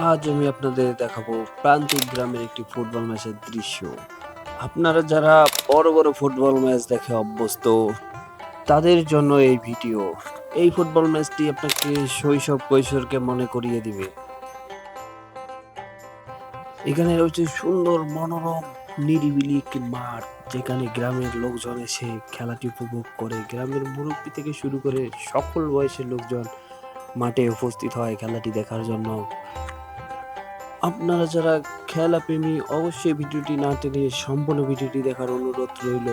আজ আমি আপনাদের দেখাবো প্রান্তিক গ্রামের একটি ফুটবল ম্যাচের দৃশ্য। আপনারা যারা বড় বড় ফুটবল ম্যাচ দেখে অভ্যস্ত, তাদের জন্য এই ভিডিও। এই ফুটবল ম্যাচটি আপনাকে শৈশব কৈশোরকে মনে করিয়ে দিবে। এখানে রয়েছে সুন্দর, মনোরম, নিরিবিলি একটি মাঠ, যেখানে গ্রামের লোকজন এসে খেলাটি উপভোগ করে। গ্রামের মুরব্বী থেকে শুরু করে সকল বয়সের লোকজন মাঠে উপস্থিত হয় খেলাটি দেখার জন্য। আপনারা যারা খেলা প্রেমী, অবশ্যই ভিডিওটি না টেনে সম্পূর্ণ ভিডিওটি দেখার অনুরোধ রইল,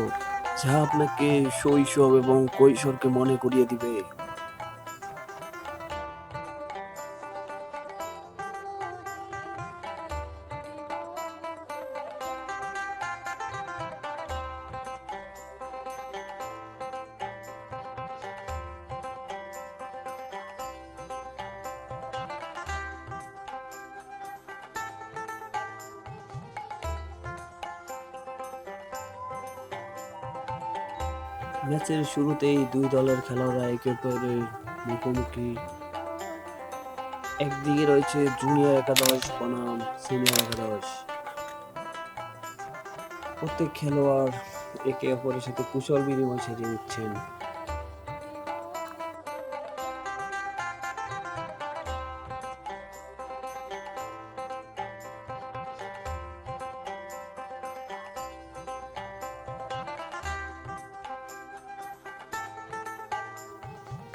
যা আপনাকে শৈশব এবং কৈশোরকে মনে করিয়ে দিবে। ম্যাচের শুরুতেই দুই দলের খেলোয়াড়রা একে অপরের মুখোমুখি। একদিকে রয়েছে জুনিয়র একাদশ, বনাম সিনিয়র একাদশ। প্রত্যেক খেলোয়াড় একে অপরের সাথে কুশল বিনিময় সেরে নিচ্ছেন।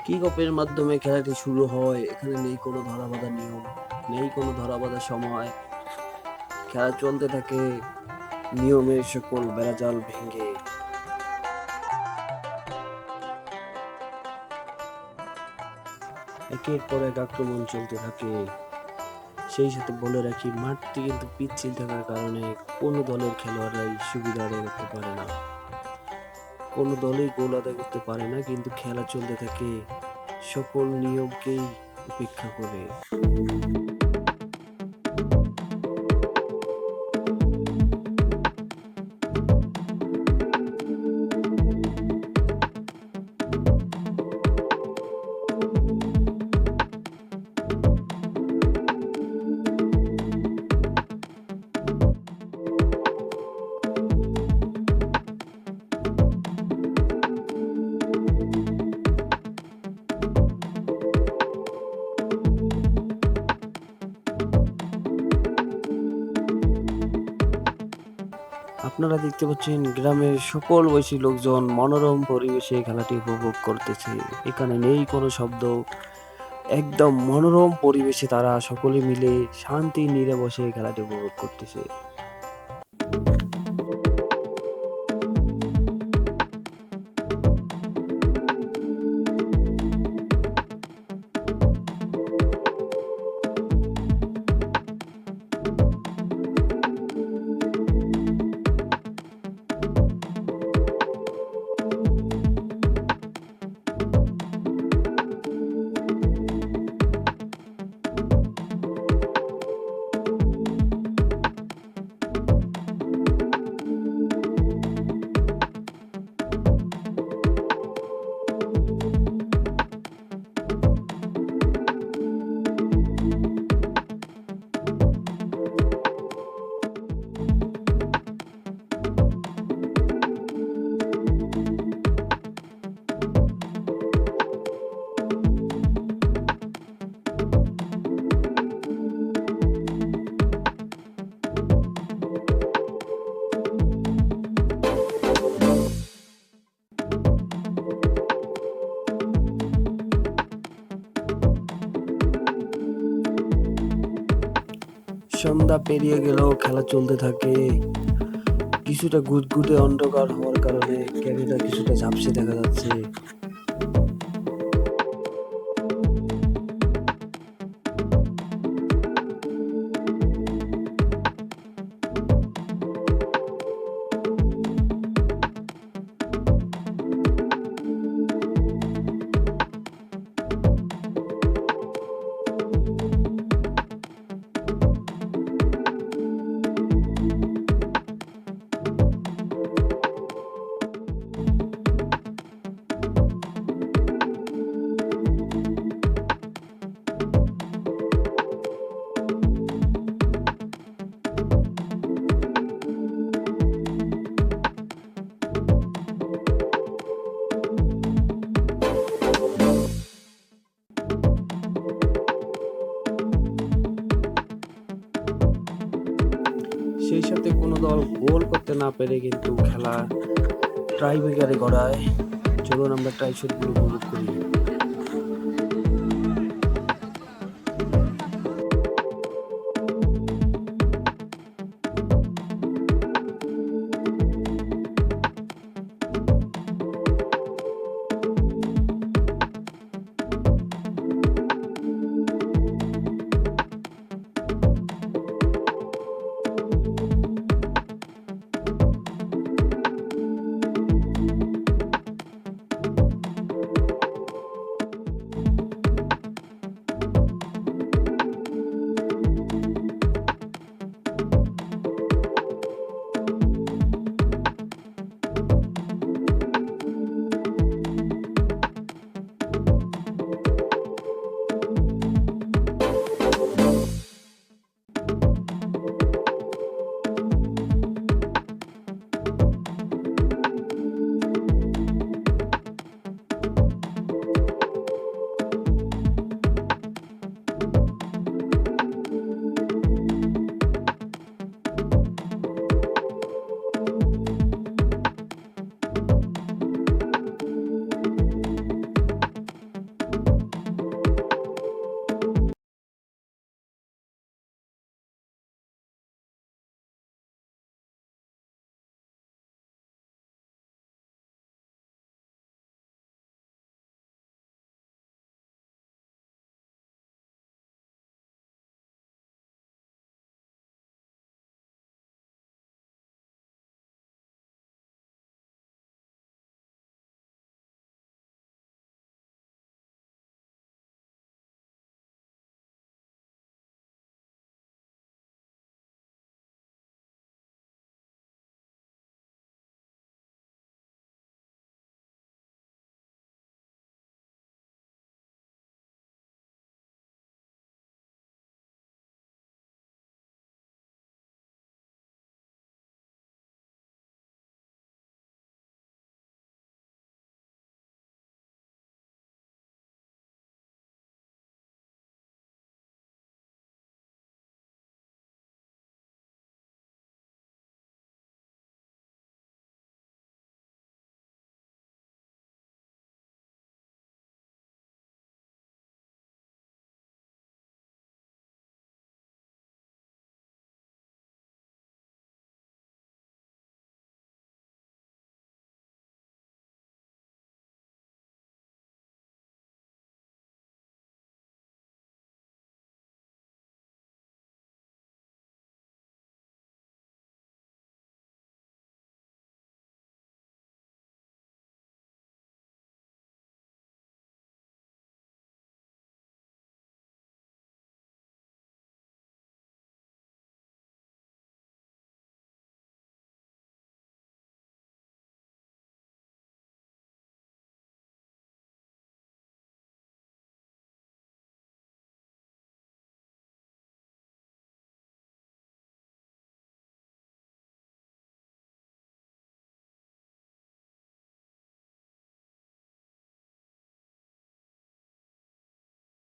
কিক অফের মাধ্যমে খেলাটি শুরু হয়। এখানে নেই কোনো ধরাবাধা নিয়ম, নেই কোনো ধরাবাধা সময়। খেলা চলতে থাকে নিয়মের সকল বেড়াজাল ভেঙে। একের পর এক আক্রমণ চলতে থাকে। সেই সাথে বলে রাখি মাঠটি কিন্তু পিচ্ছিল থাকার কারণে কোনো দলের খেলোয়াড়রাই সুবিধা করতে পারে না। কোনো দলই গোল আদায় করতে পারে না, কিন্তু খেলা চলতে থাকে সকল নিয়মকেই উপেক্ষা করে। আপনারা দেখতে পাচ্ছেন গ্রামের সকল বয়সী লোকজন মনোরম পরিবেশে খেলাটি উপভোগ করতেছে। এখানে নেই কোনো শব্দ। একদম মনোরম পরিবেশে তারা সকলে মিলে শান্তি নিরে বসে খেলাটি উপভোগ করতেছে। সন্ধ্যা পেরিয়ে গেলেও খেলা চলতে থাকে। কিছুটা গুদগুদে অন্ধকার হওয়ার কারণে ক্যামেরা কিছুটা ঝাপসে দেখা যাচ্ছে। গোল করতে না পেরে কিন্তু খেলা ট্রাইব্রেকারে গড়ায়। চলুন আমরা ট্রাই শটগুলো উপভোগ করি।